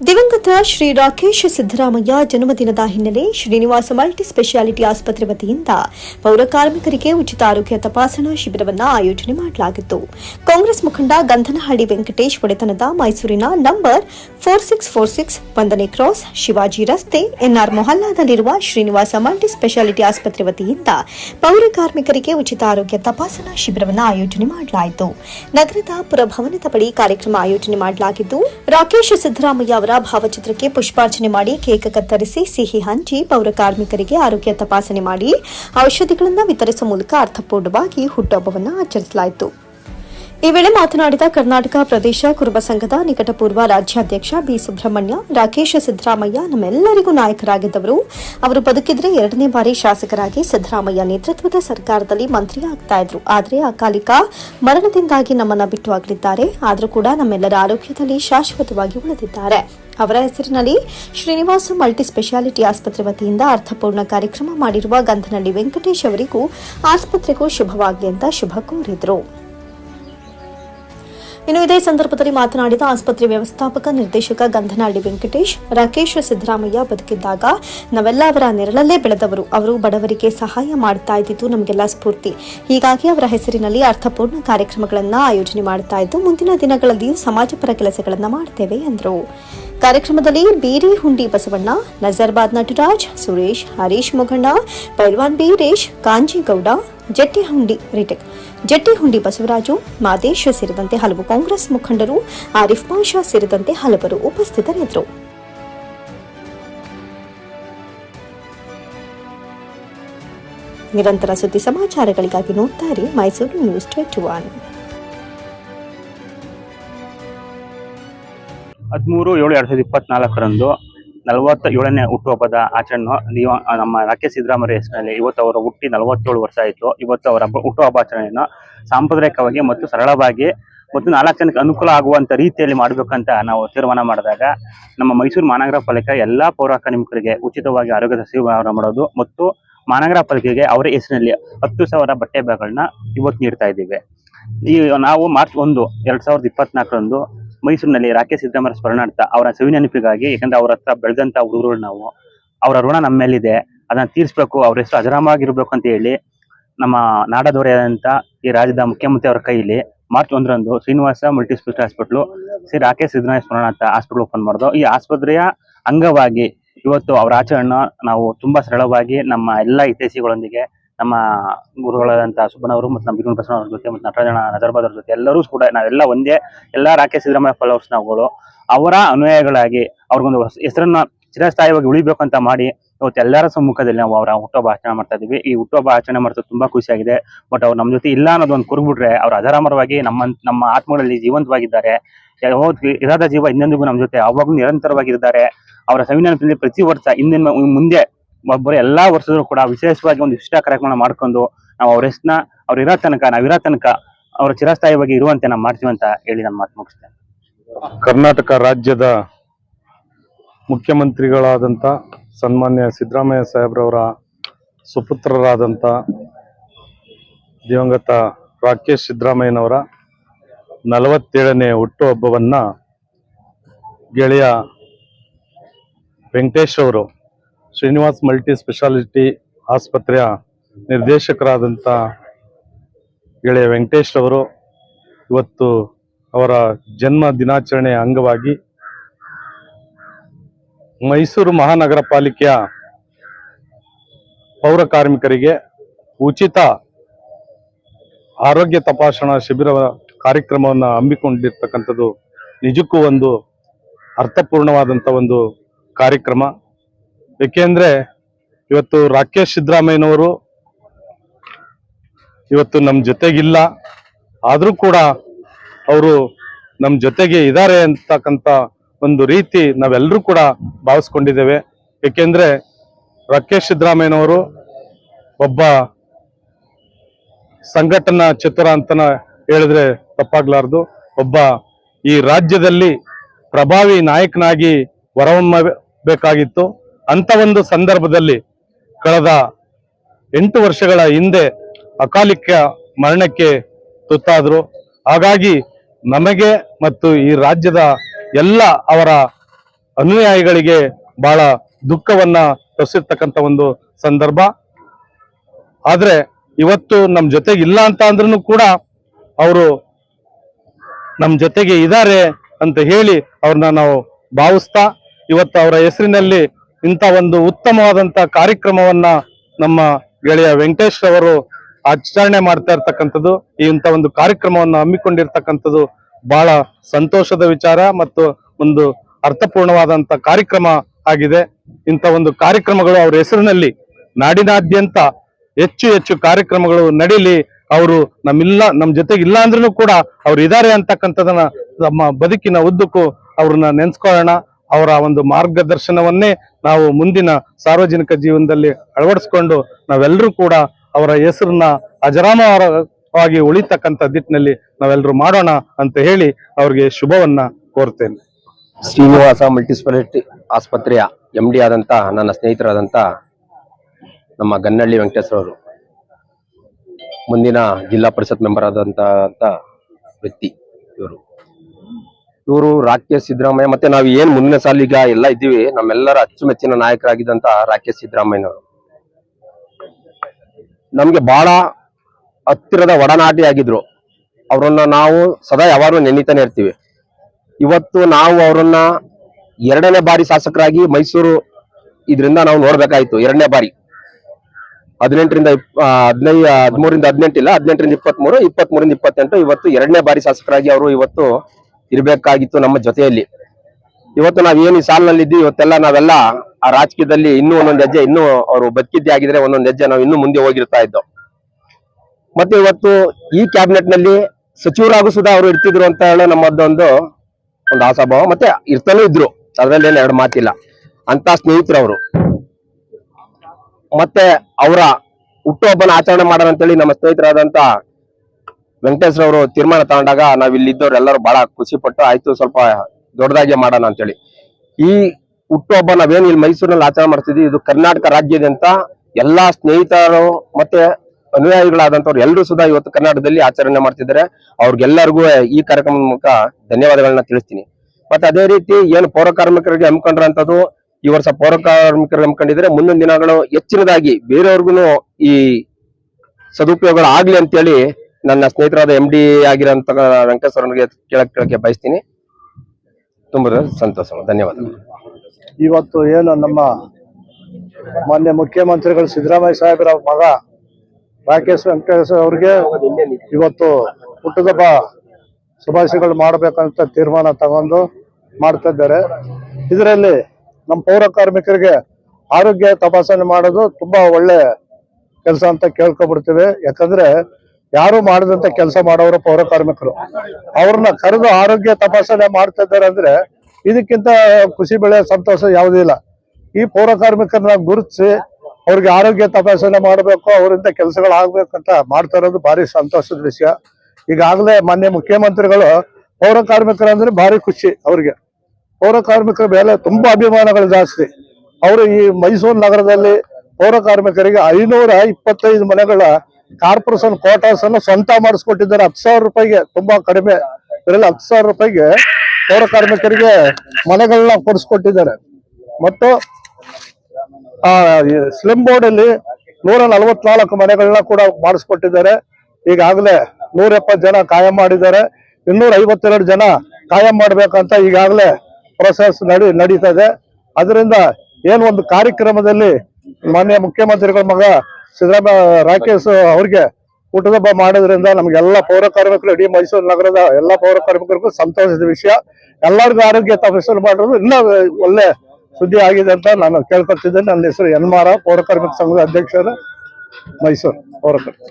ದಿವಂಗತ ಶ್ರೀ ರಾಕೇಶ್ ಸಿದ್ದರಾಮಯ್ಯ ಜನ್ಮದಿನದ ಹಿನ್ನೆಲೆ ಶ್ರೀನಿವಾಸ ಮಲ್ಟಿ ಸ್ಪೆಷಾಲಿಟಿ ಆಸ್ಪತ್ರೆ ವತಿಯಿಂದ ಪೌರ ಕಾರ್ಮಿಕರಿಗೆ ಉಚಿತ ಆರೋಗ್ಯ ತಪಾಸಣಾ ಶಿಬಿರವನ್ನು ಆಯೋಜನೆ ಮಾಡಲಾಗಿತ್ತು. ಕಾಂಗ್ರೆಸ್ ಮುಖಂಡ ಗಂಧನಹಳ್ಳಿ ವೆಂಕಟೇಶ್ ಒಡೆತನದ ಮೈಸೂರಿನ number four six four six ಒಂದನೇ ಕ್ರಾಸ್ ಶಿವಾಜಿ ರಸ್ತೆ ಎನ್ಆರ್ ಮೊಹಲ್ಲಾದಲ್ಲಿರುವ ಶ್ರೀನಿವಾಸ ಮಲ್ಟಿ ಸ್ಪೆಷಾಲಿಟಿ ಆಸ್ಪತ್ರೆ ವತಿಯಿಂದ ಪೌರ ಕಾರ್ಮಿಕರಿಗೆ ಉಚಿತ ಆರೋಗ್ಯ ತಪಾಸಣಾ ಶಿಬಿರವನ್ನು ಆಯೋಜನೆ ಮಾಡಲಾಯಿತು. ನಗರದ ಪುರಭವನದ ಬಳಿ ಕಾರ್ಯಕ್ರಮ ಆಯೋಜನೆ ಮಾಡಲಾಗಿದ್ದು, ರಾಕೇಶ್ ಸಿದ್ದರಾಮಯ್ಯ ಅವರ ಭಾವಚಿತ್ರಕ್ಕೆ ಪುಷ್ಪಾರ್ಚನೆ ಮಾಡಿ ಕೇಕ್ ಕತ್ತರಿಸಿ ಸಿಹಿ ಹಂಚಿ ಪೌರ ಕಾರ್ಮಿಕರಿಗೆ ಆರೋಗ್ಯ ತಪಾಸಣೆ ಮಾಡಿ ಔಷಧಿಗಳನ್ನು ವಿತರಿಸುವ ಮೂಲಕ ಅರ್ಥಪೂರ್ಣವಾಗಿ ಹುಟ್ಟುಹಬ್ಬವನ್ನು ಆಚರಿಸಲಾಯಿತು. ಈ ವೇಳೆ ಮಾತನಾಡಿದ ಕರ್ನಾಟಕ ಪ್ರದೇಶ ಕುರುಬ ಸಂಘದ ನಿಕಟಪೂರ್ವ ರಾಜ್ಯಾಧ್ಯಕ್ಷ ಬಿ ಸುಬ್ರಹ್ಮಣ್ಯ, ರಾಕೇಶ್ ಸಿದ್ದರಾಮಯ್ಯ ನಮ್ಮೆಲ್ಲರಿಗೂ ನಾಯಕರಾಗಿದ್ದವರು. ಅವರು ಬದುಕಿದ್ರೆ ಎರಡನೇ ಬಾರಿ ಶಾಸಕರಾಗಿ ಸಿದ್ದರಾಮಯ್ಯ ನೇತೃತ್ವದ ಸರ್ಕಾರದಲ್ಲಿ ಮಂತ್ರಿ ಆಗ್ತಾ ಇದ್ರು. ಆದರೆ ಅಕಾಲಿಕ ಮರಣದಿಂದಾಗಿ ನಮ್ಮನ್ನ ಬಿಟ್ಟು ಆಗಲಿದ್ದಾರೆ ಆದರೂ ಕೂಡ ನಮ್ಮೆಲ್ಲರ ಆರೋಗ್ಯದಲ್ಲಿ ಶಾಶ್ವತವಾಗಿ ಉಳಿದಿದ್ದಾರೆ. ಅವರ ಹೆಸರಿನಲ್ಲಿ ಶ್ರೀನಿವಾಸ ಮಲ್ಟಿ ಸ್ಪೆಷಾಲಿಟಿ ಆಸ್ಪತ್ರೆ ವತಿಯಿಂದ ಅರ್ಥಪೂರ್ಣ ಕಾರ್ಯಕ್ರಮ ಮಾಡಿರುವ ಗಂಧನಳ್ಳಿ ವೆಂಕಟೇಶ್ ಅವರಿಗೂ ಆಸ್ಪತ್ರೆಗೂ ಶುಭವಾಗಲಿ ಅಂತ ಶುಭ ಕೋರಿದರು. ಇನ್ನು ಇದೇ ಸಂದರ್ಭದಲ್ಲಿ ಮಾತನಾಡಿದ ಆಸ್ಪತ್ರೆ ವ್ಯವಸ್ಥಾಪಕ ನಿರ್ದೇಶಕ ಗಂಧನಹಳ್ಳಿ ವೆಂಕಟೇಶ್ ರಾಕೇಶ್ ಸಿದ್ದರಾಮಯ್ಯ ಬದುಕಿದ್ದಾಗ ನಾವೆಲ್ಲ ಅವರ ನೆರಳಲ್ಲೇ ಬೆಳೆದವರು. ಅವರು ಬಡವರಿಗೆ ಸಹಾಯ ಮಾಡ್ತಾ ಇದ್ದಿದ್ದು ನಮಗೆಲ್ಲ ಸ್ಫೂರ್ತಿ. ಹೀಗಾಗಿ ಅವರ ಹೆಸರಿನಲ್ಲಿ ಅರ್ಥಪೂರ್ಣ ಕಾರ್ಯಕ್ರಮಗಳನ್ನು ಆಯೋಜನೆ ಮಾಡ್ತಾ ಇದ್ದು ಮುಂದಿನ ದಿನಗಳಲ್ಲಿಯೂ ಸಮಾಜಪರ ಕೆಲಸಗಳನ್ನು ಮಾಡ್ತೇವೆ ಎಂದರು. ಕಾರ್ಯಕ್ರಮದಲ್ಲಿ ಬೀರಿ ಹುಂಡಿ ಬಸವಣ್ಣ, ನಜರ್ಬಾದ್ ನಟರಾಜ್, ಸುರೇಶ್, ಹರೀಶ್ ಮೊಘಣ್ಣ ಪೈಲ್ವಾನ್ ಬೀರೇಶ್, ಕಾಂಜಿಗೌಡ, ಜಟ್ಟಿಹುಂಡಿ ರಿಟೆಕ್. ಜಟ್ಟಿಹುಂಡಿ ಬಸವರಾಜು, ಮಾದೇಶ್ ಸೇರಿದಂತೆ ಹಲವು ಕಾಂಗ್ರೆಸ್ ಮುಖಂಡರು, ಆರಿಫ್ ಪಾಷಾ ಸೇರಿದಂತೆ ಹಲವರು ಉಪಸ್ಥಿತರಿದ್ದರು. ನಿರಂತರ ಸುದ್ದಿ ಸಮಾಚಾರಗಳಿಗಾಗಿ ನೋಡ್ತಾರೆ ಮೈಸೂರು ನ್ಯೂಸ್ ಟ್ವೆಂಟಿ ಒನ್. ಹದಿಮೂರು, ಏಳು ಎರಡು ಸಾವಿರದ ಇಪ್ಪತ್ನಾಲ್ಕರಂದು ನಲವತ್ತ ಏಳನೇ ಹುಟ್ಟುಹಬ್ಬದ ಆಚರಣೆ. ನೀವು ನಮ್ಮ ರಾಕೇಶ್ ಸಿದ್ದರಾಮಯ್ಯ ಹೆಸರಿನಲ್ಲಿ ಇವತ್ತು ಅವರ ಹುಟ್ಟಿ ನಲವತ್ತೇಳು ವರ್ಷ ಆಯಿತು. ಇವತ್ತು ಅವರ ಹಬ್ಬ- ಹುಟ್ಟುಹಬ್ಬ ಆಚರಣೆಯನ್ನು ಸಾಂಪ್ರದಾಯಿಕವಾಗಿ ಮತ್ತು ಸರಳವಾಗಿ ಮತ್ತು ನಾಲ್ಕು ಜನಕ್ಕೆ ಅನುಕೂಲ ಆಗುವಂತ ರೀತಿಯಲ್ಲಿ ಮಾಡಬೇಕಂತ ನಾವು ತೀರ್ಮಾನ ಮಾಡಿದಾಗ ನಮ್ಮ ಮೈಸೂರು ಮಹಾನಗರ ಪಾಲಿಕೆ ಎಲ್ಲಾ ಪೌರ ಕಾರ್ಮಿಕರಿಗೆ ಉಚಿತವಾಗಿ ಆರೋಗ್ಯದ ಸೇವೆ ಮಾಡೋದು ಮತ್ತು ಮಹಾನಗರ ಪಾಲಿಕೆಗೆ ಅವರ ಹೆಸರಿನಲ್ಲಿ ಹತ್ತು ಸಾವಿರ ಬಟ್ಟೆ ಬ್ಯಾಗ್ಗಳನ್ನ ಇವತ್ತು ನೀಡ್ತಾ ಇದ್ದೀವಿ. ಈ, ನಾವು ಮಾರ್ಚ್ ಒಂದು, ಎರಡು ಸಾವಿರದ ಇಪ್ಪತ್ನಾಲ್ಕರಂದು ಮೈಸೂರಿನಲ್ಲಿ ರಾಕೇಶ್ ಸಿದ್ದರಾಮಯ್ಯ ಸ್ಮರಣಾರ್ಥ ಅವರ ನೆನಪಿಗಾಗಿ ಯಾಕಂದ್ರೆ ಅವ್ರ ಹತ್ರ ಬೆಳೆದಂತ ಹುಡುಗರು ನಾವು. ಅವರ ಋಣ ನಮ್ಮ ಮೇಲಿದೆ. ಅದನ್ನ ತೀರಿಸ್ಬೇಕು, ಅವ್ರ ಹೆಸರು ಅಜರಾಮಾಗಿರ್ಬೇಕು ಅಂತ ಹೇಳಿ ನಮ್ಮ ನಾಡದೊರೆಯಾದಂತ ಈ ರಾಜ್ಯದ ಮುಖ್ಯಮಂತ್ರಿ ಅವರ ಕೈಲಿ ಮಾರ್ಚ್ ಒಂದರಂದು Srinivasa multi special hospital Shri Rakesh Siddaramaiah ಸ್ಮರಣಾರ್ಥ ಹಾಸ್ಪಿಟಲ್ ಓಪನ್ ಮಾಡೋದು. ಈ ಆಸ್ಪತ್ರೆಯ ಅಂಗವಾಗಿ ಇವತ್ತು ಅವರ ಆಚರಣೆ ನಾವು ತುಂಬಾ ಸರಳವಾಗಿ ನಮ್ಮ ಎಲ್ಲ ಹಿತೈಷಿಗಳೊಂದಿಗೆ ನಮ್ಮ ಗುರುಗಳಾದಂತ ಸುಬ್ಬನವರು ಮತ್ತು ನಮ್ಮ ಬಿಗುನ್ ಬಸವನವ್ರ ಜೊತೆ ಮತ್ತು ನಟರಾಜನ ನಜರ್ಬಾದ್ ಜೊತೆ ಎಲ್ಲರೂ ಕೂಡ ನಾವೆಲ್ಲ ಒಂದೇ, ಎಲ್ಲ ರಾಕೇಶ್ ಸಿದ್ದರಾಮಯ್ಯ ಫಾಲೋವರ್ಸ್ ನಾವುಗಳು. ಅವರ ಅನುಯಾಯಿಗಳಾಗಿ ಅವ್ರಿಗೊಂದು ಹೊಸ ಹೆಸರನ್ನ ಚಿರಸ್ಥಾಯಿಯಾಗಿ ಉಳಿಬೇಕು ಅಂತ ಮಾಡಿ ಇವತ್ತು ಎಲ್ಲರ ಸಮ್ಮುಖದಲ್ಲಿ ನಾವು ಅವರ ಹುಟ್ಟುಹಬ್ಬ ಆಚರಣೆ ಮಾಡ್ತಾ ಇದೀವಿ ಈ ಹುಟ್ಟುಹಬ್ಬ ಆಚರಣೆ ಮಾಡ್ತಾ ತುಂಬಾ ಖುಷಿಯಾಗಿದೆ ಬಟ್ ಅವ್ರು ನಮ್ಮ ಜೊತೆ ಇಲ್ಲ ಅನ್ನೋದು ಒಂದು ಕುರುಗ್ಬಿಟ್ರೆ ಅವ್ರು ಅಜರಾಮರವಾಗಿ ನಮ್ಮ ನಮ್ಮ ಆತ್ಮಗಳಲ್ಲಿ ಜೀವಂತವಾಗಿದ್ದಾರೆ. ಇರಾದ ಜೀವ ಇನ್ನೊಂದಿಗೂ ನಮ್ಮ ಜೊತೆ ಅವಾಗೂ ನಿರಂತರವಾಗಿದ್ದಾರೆ. ಅವರ ಸಂವಿಧಾನದಲ್ಲಿ ಪ್ರತಿ ವರ್ಷ ಹಿಂದಿನ, ಮುಂದೆ ಒಬ್ಬರು ಎಲ್ಲಾ ವರ್ಷದಲ್ಲೂ ಕೂಡ ವಿಶೇಷವಾಗಿ ಒಂದು ಇಷ್ಟ ಕಾರ್ಯಕ್ರಮ ಮಾಡ್ಕೊಂಡು ನಾವು ಅವ್ರ ಹೆಸ್ನ ಅವ್ರ ಇರೋ ತನಕ, ನಾವ್ ಇರೋ ತನಕ ಅವ್ರ ಚಿರಸ್ಥಾಯಿವಾಗಿ ಇರುವಂತೆ ನಾವು ಮಾಡ್ತೀವಿ ಅಂತ ಹೇಳಿ ನಮ್ಮ ಮಾತು ಮುಗಿಸ್ತೇನೆ. ಕರ್ನಾಟಕ ರಾಜ್ಯದ ಮುಖ್ಯಮಂತ್ರಿಗಳಾದಂಥ ಸನ್ಮಾನ್ಯ ಸಿದ್ದರಾಮಯ್ಯ ಸಾಹೇಬ್ರವರ ಸುಪುತ್ರರಾದಂಥ ದಿವಂಗತ ರಾಕೇಶ್ ಸಿದ್ದರಾಮಯ್ಯನವರ ನಲವತ್ತೇಳನೇ ಹುಟ್ಟುಹಬ್ಬವನ್ನು ಗೆಳೆಯ ವೆಂಕಟೇಶ್ ಅವರು ಶ್ರೀನಿವಾಸ್ ಮಲ್ಟಿ ಸ್ಪೆಷಾಲಿಟಿ ಆಸ್ಪತ್ರೆಯ ನಿರ್ದೇಶಕರಾದಂಥ ಗೆಳೆಯ ವೆಂಕಟೇಶ್ ಅವರು ಇವತ್ತು ಅವರ ಜನ್ಮ ದಿನಾಚರಣೆಯ ಅಂಗವಾಗಿ ಮೈಸೂರು ಮಹಾನಗರ ಪಾಲಿಕೆಯ ಪೌರ ಕಾರ್ಮಿಕರಿಗೆ ಉಚಿತ ಆರೋಗ್ಯ ತಪಾಸಣಾ ಶಿಬಿರ ಕಾರ್ಯಕ್ರಮವನ್ನು ಹಮ್ಮಿಕೊಂಡಿರ್ತಕ್ಕಂಥದ್ದು ನಿಜಕ್ಕೂ ಒಂದು ಅರ್ಥಪೂರ್ಣವಾದಂಥ ಒಂದು ಕಾರ್ಯಕ್ರಮ. ಏಕೆಂದ್ರೆ ಇವತ್ತು ರಾಕೇಶ್ ಸಿದ್ದರಾಮಯ್ಯನವರು ಇವತ್ತು ನಮ್ಮ ಜೊತೆಗಿಲ್ಲ. ಆದರೂ ಕೂಡ ಅವರು ನಮ್ಮ ಜೊತೆಗೆ ಇದ್ದಾರೆ ಅಂತಕ್ಕಂಥ ಒಂದು ರೀತಿ ನಾವೆಲ್ಲರೂ ಕೂಡ ಭಾವಿಸ್ಕೊಂಡಿದ್ದೇವೆ. ಏಕೆಂದ್ರೆ ರಾಕೇಶ್ ಸಿದ್ದರಾಮಯ್ಯನವರು ಒಬ್ಬ ಸಂಘಟನಾ ಚತುರ ಅಂತನ ಹೇಳಿದ್ರೆ ತಪ್ಪಾಗ್ಲಾರ್ದು. ಒಬ್ಬ ಈ ರಾಜ್ಯದಲ್ಲಿ ಪ್ರಭಾವಿ ನಾಯಕನಾಗಿ ಹೊರಹೊಮ್ಮಬೇಕಾಗಿತ್ತು. ಅಂತ ಒಂದು ಸಂದರ್ಭದಲ್ಲಿ ಕಳೆದ ಎಂಟು ವರ್ಷಗಳ ಹಿಂದೆ ಅಕಾಲಿಕ ಮರಣಕ್ಕೆ ತುತ್ತಾದರು. ಹಾಗಾಗಿ ನಮಗೆ ಮತ್ತು ಈ ರಾಜ್ಯದ ಎಲ್ಲ ಅವರ ಅನುಯಾಯಿಗಳಿಗೆ ಬಹಳ ದುಃಖವನ್ನ ತರಿಸಿರ್ತಕ್ಕಂಥ ಒಂದು ಸಂದರ್ಭ. ಆದ್ರೆ ಇವತ್ತು ನಮ್ಮ ಜೊತೆಗೆ ಇಲ್ಲ ಅಂತ ಅಂದ್ರೂ ಕೂಡ ಅವರು ನಮ್ಮ ಜೊತೆಗೆ ಇದ್ದಾರೆ ಅಂತ ಹೇಳಿ ಅವ್ರನ್ನ ನಾವು ಭಾವಿಸ್ತಾ, ಇವತ್ತು ಅವರ ಹೆಸರಿನಲ್ಲಿ ಇಂಥ ಒಂದು ಉತ್ತಮವಾದಂತ ಕಾರ್ಯಕ್ರಮವನ್ನ ನಮ್ಮ ಗೆಳೆಯ ವೆಂಕಟೇಶ್ ಅವರು ಆಚರಣೆ ಮಾಡ್ತಾ ಇರ್ತಕ್ಕಂಥದ್ದು. ಈ ಇಂಥ ಒಂದು ಕಾರ್ಯಕ್ರಮವನ್ನು ಹಮ್ಮಿಕೊಂಡಿರ್ತಕ್ಕಂಥದ್ದು ಬಹಳ ಸಂತೋಷದ ವಿಚಾರ ಮತ್ತು ಒಂದು ಅರ್ಥಪೂರ್ಣವಾದಂತ ಕಾರ್ಯಕ್ರಮ ಆಗಿದೆ. ಇಂಥ ಒಂದು ಕಾರ್ಯಕ್ರಮಗಳು ಅವರ ಹೆಸರಿನಲ್ಲಿ ನಾಡಿನಾದ್ಯಂತ ಹೆಚ್ಚು ಹೆಚ್ಚು ಕಾರ್ಯಕ್ರಮಗಳು ನಡೀಲಿ. ಅವರು ನಮ್ಮಿಲ್ಲ ನಮ್ಮ ಜೊತೆಗೆ ಇಲ್ಲ ಅಂದ್ರೂ ಕೂಡ ಅವ್ರು ಇದ್ದಾರೆ ಅಂತಕ್ಕಂಥದನ್ನ ನಮ್ಮ ಬದುಕಿನ ಉದ್ದಕ್ಕೂ ಅವ್ರನ್ನ ನೆನ್ಸ್ಕೊಳ್ಳೋಣ. ಅವರ ಒಂದು ಮಾರ್ಗದರ್ಶನವನ್ನೇ ನಾವು ಮುಂದಿನ ಸಾರ್ವಜನಿಕ ಜೀವನದಲ್ಲಿ ಅಳವಡಿಸ್ಕೊಂಡು ನಾವೆಲ್ಲರೂ ಕೂಡ ಅವರ ಹೆಸರನ್ನ ಅಜರಾಮವಾಗಿ ಉಳಿತಕ್ಕಂಥ ದಿಟ್ಟಿನಲ್ಲಿ ನಾವೆಲ್ಲರೂ ಮಾಡೋಣ ಅಂತ ಹೇಳಿ ಅವರಿಗೆ ಶುಭವನ್ನ ಕೋರ್ತೇನೆ. ಶ್ರೀನಿವಾಸ ಮಲ್ಟಿಸ್ಪೆಷಾಲಿಟಿ ಆಸ್ಪತ್ರೆಯ ಎಂ ಡಿ ಆದಂತ, ನನ್ನ ಸ್ನೇಹಿತರಾದಂತ ನಮ್ಮ ಗನ್ನಳ್ಳಿ ವೆಂಕಟೇಶ್ವರವರು ಮುಂದಿನ ಜಿಲ್ಲಾ ಪರಿಷತ್ ಮೆಂಬರ್ ಆದಂತ ವ್ಯಕ್ತಿ ಇವರು. ಇವರು ರಾಕೇಶ್ ಸಿದ್ದರಾಮಯ್ಯ, ಮತ್ತೆ ನಾವು ಏನ್ ಮುಂದಿನ ಸಾಲಿಗ ಎಲ್ಲ ಇದ್ದೀವಿ, ನಮ್ಮೆಲ್ಲರ ಅಚ್ಚುಮೆಚ್ಚಿನ ನಾಯಕರಾಗಿದ್ದಂತ ರಾಕೇಶ್ ಸಿದ್ದರಾಮಯ್ಯನವರು. ನಮ್ಗೆ ಬಹಳ ಹತ್ತಿರದ ಒಡನಾಟಿ ಆಗಿದ್ರು. ಅವರನ್ನ ನಾವು ಸದಾ ಯಾವಾಗ ನೆನೀತಾನೆ ಇರ್ತೀವಿ. ಇವತ್ತು ನಾವು ಅವರನ್ನ ಎರಡನೇ ಬಾರಿ ಶಾಸಕರಾಗಿ ಮೈಸೂರು ಇದರಿಂದ ನಾವು ನೋಡ್ಬೇಕಾಯ್ತು, ಎರಡನೇ ಬಾರಿ. ಹದಿನೆಂಟರಿಂದ ಹದಿನೈದು ಹದಿಮೂರಿಂದ ಹದಿನೆಂಟಿಲ್ಲ, ಹದಿನೆಂಟರಿಂದ ಇಪ್ಪತ್ಮೂರು, ಇಪ್ಪತ್ಮೂರಿಂದ ಇಪ್ಪತ್ತೆಂಟು, ಇವತ್ತು ಎರಡನೇ ಬಾರಿ ಶಾಸಕರಾಗಿ ಅವರು ಇವತ್ತು ಇರ್ಬೇಕಾಗಿತ್ತು ನಮ್ಮ ಜೊತೆಯಲ್ಲಿ. ಇವತ್ತು ನಾವ್ ಏನು ಈ ಸಾಲಿನಲ್ಲಿ ಇದ್ದೀವಿ, ಇವತ್ತೆಲ್ಲ ನಾವೆಲ್ಲ ಆ ರಾಜಕೀಯದಲ್ಲಿ ಇನ್ನೂ ಒಂದೊಂದು ಹೆಜ್ಜೆ, ಇನ್ನೂ ಅವರು ಬದುಕಿದ್ದೆ ಆಗಿದ್ರೆ ಒಂದೊಂದು ಹೆಜ್ಜೆ ನಾವು ಇನ್ನೂ ಮುಂದೆ ಹೋಗಿರ್ತಾ ಇದ್ದೋ. ಮತ್ತೆ ಇವತ್ತು ಈ ಕ್ಯಾಬಿನೆಟ್ನಲ್ಲಿ ಸಚಿವರಾಗೂ ಸುಧಾ ಅವರು ಇರ್ತಿದ್ರು ಅಂತ ಹೇಳೋ ನಮ್ಮದೊಂದು ಒಂದು ಆಸಾಭಾವ. ಮತ್ತೆ ಇರ್ತಾನೂ ಇದ್ರು, ಅದರಲ್ಲಿ ಏನು ಎರಡು ಮಾತಿಲ್ಲ. ಅಂತ ಸ್ನೇಹಿತರು ಅವರು. ಮತ್ತೆ ಅವರ ಹುಟ್ಟುಹಬ್ಬನ ಆಚರಣೆ ಮಾಡೋಣ ಅಂತೇಳಿ ನಮ್ಮ ಸ್ನೇಹಿತರಾದಂತ ವೆಂಕಟೇಶ್ ಅವರು ತೀರ್ಮಾನ ತಗೊಂಡಾಗ ನಾವ್ ಇಲ್ಲಿ ಇದ್ದವ್ರು ಎಲ್ಲರೂ ಬಹಳ ಖುಷಿ ಪಟ್ಟು ಆಯ್ತು, ಸ್ವಲ್ಪ ದೊಡ್ಡದಾಗಿ ಮಾಡೋಣ ಅಂತೇಳಿ. ಈ ಹುಟ್ಟುಹಬ್ಬ ನಾವೇನು ಇಲ್ಲಿ ಮೈಸೂರಿನಲ್ಲಿ ಆಚರಣೆ ಮಾಡ್ತಿದ್ವಿ, ಇದು ಕರ್ನಾಟಕ ರಾಜ್ಯದಂತ ಎಲ್ಲಾ ಸ್ನೇಹಿತರು ಮತ್ತೆ ಅನುಯಾಯಿಗಳಾದಂತವ್ರು ಎಲ್ಲರೂ ಸುದಾ ಇವತ್ತು ಕರ್ನಾಟಕದಲ್ಲಿ ಆಚರಣೆ ಮಾಡ್ತಿದ್ದಾರೆ. ಅವ್ರಿಗೆಲ್ಲರಿಗೂ ಈ ಕಾರ್ಯಕ್ರಮದ ಮೂಲಕ ಧನ್ಯವಾದಗಳನ್ನ ತಿಳಿಸ್ತೀನಿ. ಮತ್ತೆ ಅದೇ ರೀತಿ ಏನು ಪೌರ ಕಾರ್ಮಿಕರಿಗೆ ಈ ವರ್ಷ ಪೌರ ಕಾರ್ಮಿಕರು ಹಮ್ಮಿಕೊಂಡಿದ್ರೆ ಮುಂದಿನ ದಿನಗಳು ಹೆಚ್ಚಿನದಾಗಿ ಬೇರೆಯವ್ರಿಗೂ ಈ ಸದುಪಯೋಗಗಳು ಆಗ್ಲಿ ಅಂತೇಳಿ ನನ್ನ ಸ್ನೇಹಿತರಾದ ಎಂ ಡಿ ಆಗಿರೋಂತ ವೆಂಕಟೇಶ್ವರನಿಗೆ ಕೇಳಕ್ ಕೇಳಕ್ಕೆ ಬಯಸ್ತೀನಿ. ತುಂಬ ಸಂತೋಷ ಧನ್ಯವಾದ ಇವತ್ತು ಏನು ನಮ್ಮ ಮಾನ್ಯ ಮುಖ್ಯಮಂತ್ರಿಗಳು ಸಿದ್ದರಾಮಯ್ಯ ಸಾಹೇಬರ ಮಗ ರಾಕೇಶ್ ವೆಂಕಟೇಶ್ವರ ಅವ್ರಿಗೆ ಇವತ್ತು ಹುಟ್ಟದಬ್ಬ ಶುಭಾಶಯಗಳು ಮಾಡಬೇಕಂತ ತೀರ್ಮಾನ ತಗೊಂಡು ಮಾಡ್ತಾ ಇದ್ದಾರೆ. ಇದರಲ್ಲಿ ನಮ್ಮ ಪೌರ ಕಾರ್ಮಿಕರಿಗೆ ಆರೋಗ್ಯ ತಪಾಸಣೆ ಮಾಡೋದು ತುಂಬಾ ಒಳ್ಳೆ ಕೆಲಸ ಅಂತ ಕೇಳ್ಕೊಬಿಡ್ತೀವಿ. ಯಾಕಂದ್ರೆ ಯಾರು ಮಾಡದಂತ ಕೆಲಸ ಮಾಡೋರು ಪೌರ ಕಾರ್ಮಿಕರು. ಅವ್ರನ್ನ ಕರೆದು ಆರೋಗ್ಯ ತಪಾಸಣೆ ಮಾಡ್ತಾ ಇದ್ದಾರೆ ಅಂದ್ರೆ ಇದಕ್ಕಿಂತ ಖುಷಿ, ಬೆಳೆ, ಸಂತೋಷ ಯಾವುದೂ ಇಲ್ಲ. ಈ ಪೌರ ಕಾರ್ಮಿಕರನ್ನ ಗುರುತಿಸಿ ಅವ್ರಿಗೆ ಆರೋಗ್ಯ ತಪಾಸಣೆ ಮಾಡಬೇಕು, ಅವರಿಂದ ಕೆಲಸಗಳು ಆಗ್ಬೇಕಂತ ಮಾಡ್ತಾ ಇರೋದು ಭಾರಿ ಸಂತೋಷದ ವಿಷಯ. ಈಗಾಗಲೇ ಮಾನ್ಯ ಮುಖ್ಯಮಂತ್ರಿಗಳು ಪೌರ ಕಾರ್ಮಿಕರಂದ್ರೆ ಭಾರಿ ಖುಷಿ ಅವ್ರಿಗೆ. ಪೌರ ಕಾರ್ಮಿಕರ ಮೇಲೆ ತುಂಬಾ ಅಭಿಮಾನಗಳು ಜಾಸ್ತಿ. ಅವರು ಈ ಮೈಸೂರು ನಗರದಲ್ಲಿ ಪೌರ ಕಾರ್ಮಿಕರಿಗೆ ಐನೂರ ಇಪ್ಪತ್ತೈದು ಮನೆಗಳ ಕಾರ್ಪೊರೇಷನ್ ಕ್ವಾರ್ಟರ್ಸ್ ಅನ್ನು ಸ್ವಂತ ಮಾಡಿಸ್ಕೊಟ್ಟಿದ್ದಾರೆ. ಹತ್ತು ಸಾವಿರ ರೂಪಾಯಿಗೆ ತುಂಬಾ ಕಡಿಮೆ. ಇದರಲ್ಲಿ ಹತ್ತು ಸಾವಿರ ರೂಪಾಯಿಗೆ ಪೌರ ಕಾರ್ಮಿಕರಿಗೆ ಮನೆಗಳನ್ನ ಕೊಡಿಸ್ಕೊಟ್ಟಿದ್ದಾರೆ. ಮತ್ತು ಸ್ಲಿಮ್ ಬೋರ್ಡ್ ಅಲ್ಲಿ ನೂರ ನಲವತ್ನಾಲ್ಕು ಮನೆಗಳನ್ನ ಕೂಡ ಮಾಡಿಸ್ಕೊಟ್ಟಿದ್ದಾರೆ. ಈಗಾಗಲೇ ನೂರ ಎಪ್ಪತ್ತು ಜನ ಕಾಯಂ ಮಾಡಿದ್ದಾರೆ. ಇನ್ನೂರ ಐವತ್ತೆರಡು ಜನ ಕಾಯಂ ಮಾಡ್ಬೇಕಂತ ಈಗಾಗಲೇ ಪ್ರೊಸೆಸ್ ನಡಿ ನಡೀತಾ ಇದೆ ಅದರಿಂದ ಏನು ಒಂದು ಕಾರ್ಯಕ್ರಮದಲ್ಲಿ ಮಾನ್ಯ ಮುಖ್ಯಮಂತ್ರಿಗಳ ಮಗ ಸಿದ್ದರಾಮಯ್ಯ ರಾಕೇಶ್ ಅವ್ರಿಗೆ ಹುಟ್ಟುಹಬ್ಬ ಮಾಡೋದ್ರಿಂದ ನಮ್ಗೆಲ್ಲ ಪೌರ ಕಾರ್ಮಿಕರು, ಇಡೀ ಮೈಸೂರು ನಗರದ ಎಲ್ಲ ಪೌರ ಕಾರ್ಮಿಕರಿಗೂ ಸಂತೋಷದ ವಿಷಯ. ಎಲ್ಲರಿಗೂ ಆರೋಗ್ಯ ತಪಾಸಣೆ ಮಾಡೋದು ಇನ್ನೂ ಒಳ್ಳೆ ಸುದ್ದಿ ಆಗಿದೆ ಅಂತ ನಾನು ಕೇಳ್ಕೊತಿದ್ದೇನೆ ನನ್ನ ಹೆಸರು ಎನ್ಮಾರ ಪೌರ ಕಾರ್ಮಿಕ ಸಂಘದ ಅಧ್ಯಕ್ಷರು ಮೈಸೂರು ಪೌರ ಕಾರ್ಮಿಕ.